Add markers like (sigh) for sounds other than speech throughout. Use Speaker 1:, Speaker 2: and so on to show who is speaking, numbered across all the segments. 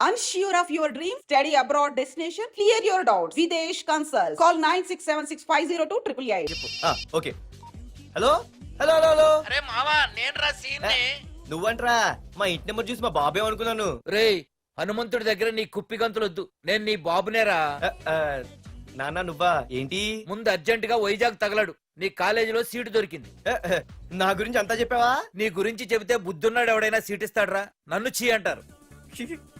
Speaker 1: Unsure of your dream? Study abroad destination? Clear your doubts. Videsh Consult. Call 9676502888.
Speaker 2: ఆ, okay hello hello hello hello
Speaker 3: అరే మావా నేను రా సీన్ని
Speaker 2: నువ్వంట్రా? మా ఇంటి నెంబర్ చూసి మా బాబే అనుకున్నాను.
Speaker 3: రేయ్ హనుమంతుడి దగ్గర నీ కుప్పి గంతులొద్దు. నేను నీ బాబునేరా.
Speaker 2: ఆ, ఆ, నాన్న నువ్వా? ఏంటి?
Speaker 3: ముందు అర్జెంట్గా వైజాగ్ తగలడు. నీ కాలేజీలో సీటు దొరికింది.
Speaker 2: ఆ, ఆ, నా గురించి అంతా చెప్పావా?
Speaker 3: నీ గురించి చెబితే బుద్ధున్నాడు ఎవడైనా సీట్ ఇస్తాడ్రా నన్ను చీ అంటారు. (laughs)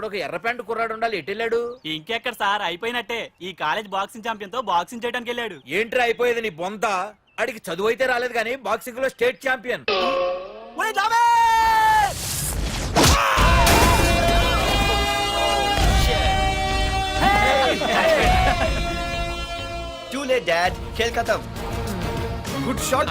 Speaker 3: ఇక్కడ ఒక ఎర్ర ప్యాంటు కుర్రాడు ఉండాలి. ఎటు వెళ్ళాడు?
Speaker 4: ఇంకెక్కడ సార్? అయిపోయినట్టే. ఈ కాలేజ్ బాక్సింగ్ ఛాంపియన్తో బాక్సింగ్ చేయడానికి వెళ్ళాడు.
Speaker 3: ఏంట్రా అయిపోయేది నీ బొంత? అడిగి చదువు అయితే రాలేదు కానీ బాక్సింగ్లో state champion.
Speaker 2: Too late dad Khel ఖతం గుడ్ షాట్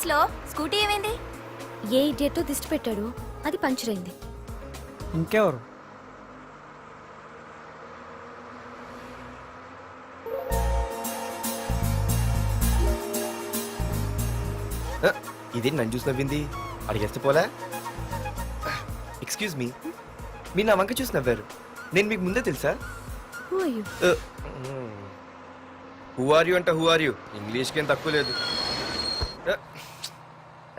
Speaker 5: బస్సులో స్కూటీ ఏమైంది?
Speaker 6: ఏ ఇడియట్తో దిష్టి పెట్టాడు? అది పంచర్ అయింది.
Speaker 4: ఇంకెవరు?
Speaker 2: ఆ, ఇదేంటి నన్ను చూసి నవ్వింది? అడిగేస్తే పోలే? ఎక్స్క్యూజ్ మీ మీరు నా వంక చూసి నవ్వారు. నేను మీకు ముందే తెలుసా? హూ ఆర్ యూ అంటే హూ ఆర్ యూ ఇంగ్లీష్కి ఏం తక్కువ లేదు.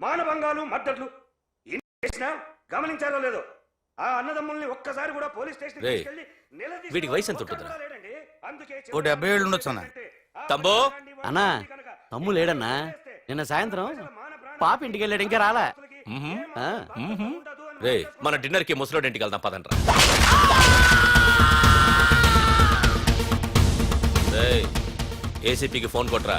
Speaker 7: మానభంగాలు మద్దతులు ఇన్ని చేసినా గమనించారో లేదో ఆ అన్నదమ్ముల్ని ఒక్కసారి కూడా పోలీస్ స్టేషన్
Speaker 8: రేయ్, వీడికి వయసు ఎంత ఉంటుందిరా? ఓ డెబ్బై ఏళ్ళు ఉండొచ్చు అన్న. తమ్ముడు?
Speaker 9: అన్నా, తమ్ము లేడన్నా. నిన్న సాయంత్రం పాప ఇంటికి వెళ్ళాడు ఇంకా రాలా ఆ,
Speaker 8: రే మన డిన్నర్కి ముసలోడి ఇంటికి వెళ్దాం పదండ్రా రేయ్, ఏసీపీకి ఫోన్ కొట్రా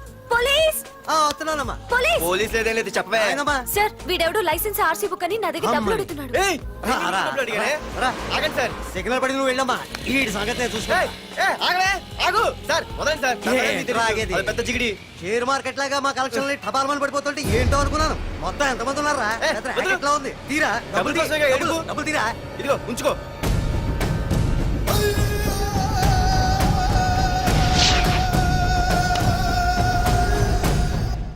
Speaker 6: పోలీస్!
Speaker 9: ఆ, వస్తున్నానమ్మా.
Speaker 6: పోలీస్!
Speaker 2: పోలీస్ లేదేం లేదు చెప్పవే.
Speaker 9: ఆయనమ్మా.
Speaker 6: సార్ వీడెవడు లైసెన్స్ ఆర్సీ బుక్ అని నా దగ్గర డబ్బులు అడుగుతున్నాడు.
Speaker 2: ఏయ్,
Speaker 9: రా, రా,
Speaker 2: డబ్బులు అడిగానే?
Speaker 9: రా.
Speaker 2: ఆగండి సార్.
Speaker 9: సిగ్నల్ పడి నువ్వు వెళ్ళమ్మా. ఈ సంగతి చూసుకో.
Speaker 2: ఏయ్, ఏయ్, ఆగవే ఆగు. సార్ వదండి సార్. నా
Speaker 9: ఏ,
Speaker 2: పేరు మీకు తెలీదు.
Speaker 9: ఆగేది.
Speaker 2: అది పెద్ద జిగిడి.
Speaker 9: షేర్ మార్కెట్ లాగా మా కలెక్షన్ టపాల్మని పడిపోతుంటే ఏంటో అనుకున్నాను. మొత్తం ఎంతమంది ఉన్నారా?
Speaker 2: ఏ, వదిలు.
Speaker 9: ఉంది. తీరా
Speaker 2: డబ్బులు
Speaker 9: డబ్బులు తీ,
Speaker 2: కోసమేగా
Speaker 9: డబ్బులు,
Speaker 2: ఏడుపు.
Speaker 9: డబ్బులు తీరా?
Speaker 2: ఇదిగో ఉంచుకో.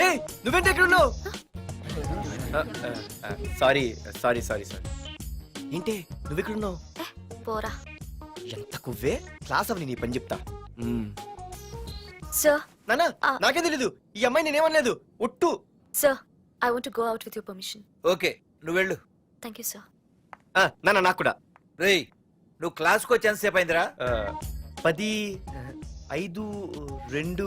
Speaker 2: ఏ నువ్వేంటి ఎక్కడ ఉన్నావు? Sorry sorry sorry sorry. ఏంటి నువ్వు ఎక్కడ ఉన్నావు?
Speaker 6: పోరా.
Speaker 2: ఎంత కువ్వే? క్లాస్ అవని నీ పని చెప్తా.
Speaker 6: సార్
Speaker 2: నానా
Speaker 6: ఆ.
Speaker 2: నాకేం తెలీదు. ఈ అమ్మాయి నేనేమనలేదు. ఒట్టు.
Speaker 6: Sir I want go out with your permission
Speaker 3: okay నువ్వు వెళ్ళు.
Speaker 6: థ్యాంక్ యూ సార్
Speaker 2: ఆ, నానా నాకు కూడా.
Speaker 3: రేయ్ నువ్వు క్లాస్కి వచ్చి ఎంతసేపు అయిందిరా.
Speaker 2: ఆ, పది ఆ, ఐదు రెండు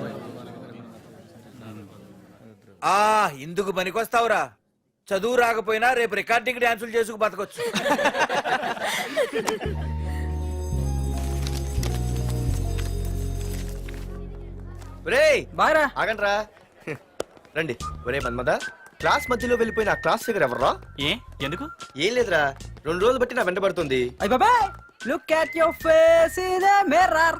Speaker 3: ఆ ఇందుకు పనికొస్తావురా. చదువు రాకపోయినా రేపు రికార్డింగ్ డాన్సులు చేసుకు బతకొచ్చు.
Speaker 2: రే ఆగండ్రా. రండి. ఒరే మన్మద క్లాస్ మధ్యలో వెళ్ళిపోయిన ఆ క్లాస్ ఫిగర్ ఎవర్రా?
Speaker 8: ఏ ఎందుకు?
Speaker 2: ఏం లేదురా. రెండు రోజులు బట్టి నా వెంట పడుతుంది.
Speaker 10: అయ్య బాబాయ్ look at your face in mirror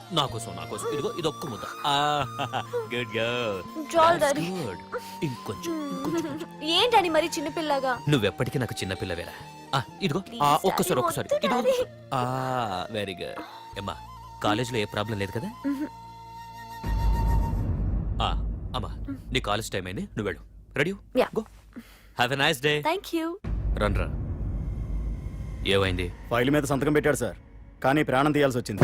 Speaker 8: నా కోసం నా కోసం. ఇదిగో ఇది ఒక్క ముద్ద గుడ్ గర్ల్
Speaker 6: చాలు డాడీ
Speaker 8: గుడ్ ఇంకొంచెం
Speaker 6: ఏంటి డాడీ మరి చిన్నపిల్లగా?
Speaker 8: నువ్వెప్పటికీ నాకు చిన్న పిల్లవేరా ఆ, ఇదిగో. ఆ,
Speaker 6: Please,
Speaker 8: ఒక్కసారి
Speaker 6: daddy,
Speaker 8: ఒక్కసారి.
Speaker 6: వద్దు,
Speaker 8: ఇదిగో.
Speaker 6: daddy.
Speaker 8: ఆ వెరీ గుడ్ అమ్మా కాలేజీలో ఏ ప్రాబ్లం లేదు కదా? ఆ, అమ్మా నీ కాలేజ్ టైం అయింది. నువ్వు వెళ్ళు. Ready
Speaker 6: Yeah.
Speaker 8: Go have a nice day
Speaker 6: thank you
Speaker 8: run రా. ఏమైంది?
Speaker 10: ఫైల్ మీద సంతకం పెట్టాడు సార్. కానీ ప్రాణం తీయాల్సి వచ్చింది.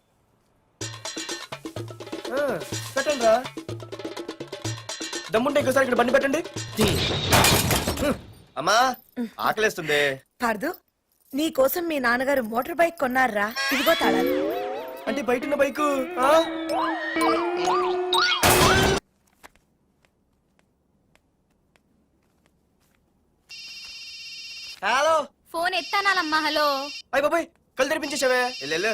Speaker 2: పెట్టండి రా. దమ్ముంటే ఇంకోసారి ఇక్కడ బండి పెట్టండి. అమ్మా ఆకలేస్తుంది.
Speaker 11: పార్దు నీ కోసం మీ నాన్నగారు మోటార్ బైక్ కొన్నారా? ఇదిగో తాళాలు.
Speaker 2: అంటే బయట ఉన్న బైకు? హలో.
Speaker 5: ఫోన్ ఎత్తానాలమ్మా హలో.
Speaker 2: అయ్య బాబాయ్ కళ్ళు తెరిపించేసావే వెళ్ళు.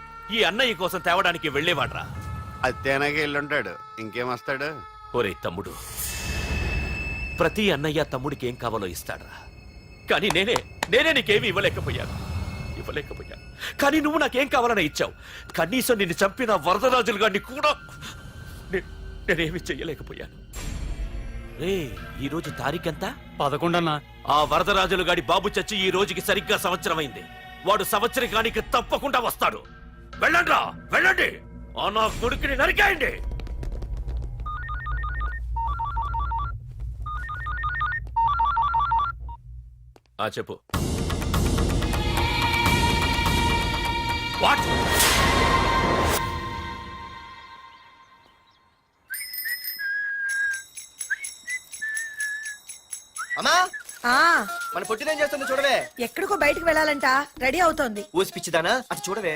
Speaker 8: ఈ అన్నయ్య కోసం తేవడానికి వెళ్ళేవాడ్రా.
Speaker 9: అత్తేనాకి వెళ్ళుంటాడు. ఇంకేం వస్తాడు?
Speaker 8: ఒరే తమ్ముడు ప్రతి అన్నయ్య తమ్ముడికి ఏం కావాలో ఇస్తాడ్రా. కానీ నేనే నేనే నీకేమీ ఇవ్వలేకపోయాను. ఇవ్వలేకపోయాను. కానీ నువ్వు నాకేం కావాలని ఇచ్చావు. కనీసం నిన్ను చంపిన వరదరాజులు గారిని కూడా నే- నేనేమి చెయ్యలేకపోయాను. రే ఈ రోజు తారీఖెంత?
Speaker 10: పదకొండన్నా.
Speaker 8: ఆ వరదరాజులు గాడి బాబు చచ్చి ఈ రోజుకి సరిగ్గా సంవత్సరం అయింది. వాడు సంవత్సరకానికి తప్పకుండా వస్తాడు. వెళ్ళండి వెళ్ళండి. ఆ నా కొడుకుని నరికేయండి. ఆ చెప్పు. వాట్?
Speaker 2: అమ్మా
Speaker 11: ఆ.
Speaker 2: మన పొట్టినేం చేస్తుంది చూడవే.
Speaker 11: ఎక్కడికో బయటకు వెళ్ళాలంట రెడీ అవుతోంది.
Speaker 2: ఊసి పిచ్చిదానా? అటు చూడవే.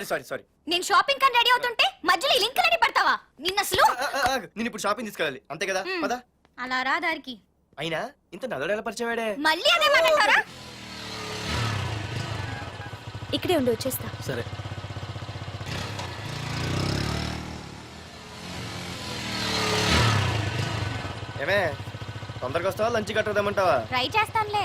Speaker 2: సారీ సారీ సారీ
Speaker 5: నేను షాపింగ్ కని రెడీ అవుతుంటే మధ్యలో ఈ లింకులని పెడతావా? నిన్న అసలు?
Speaker 2: నేను ఇప్పుడు షాపింగ్ తీసుకెళ్ళాలి. అంతే కదా. పదా.
Speaker 5: అలా రా దారికి.
Speaker 2: అయినా ఇంత నల్లడు ఎలా పరిచయం వాడే
Speaker 5: మళ్ళీ అదే మాట్లాడతారా
Speaker 6: ఇక్కడే ఉండి వచ్చేస్తా.
Speaker 10: సరే.
Speaker 2: ఏమే తొందరగా వస్తావా? లంచ్ కట్టదామంటావా
Speaker 5: ట్రై చేస్తానులే.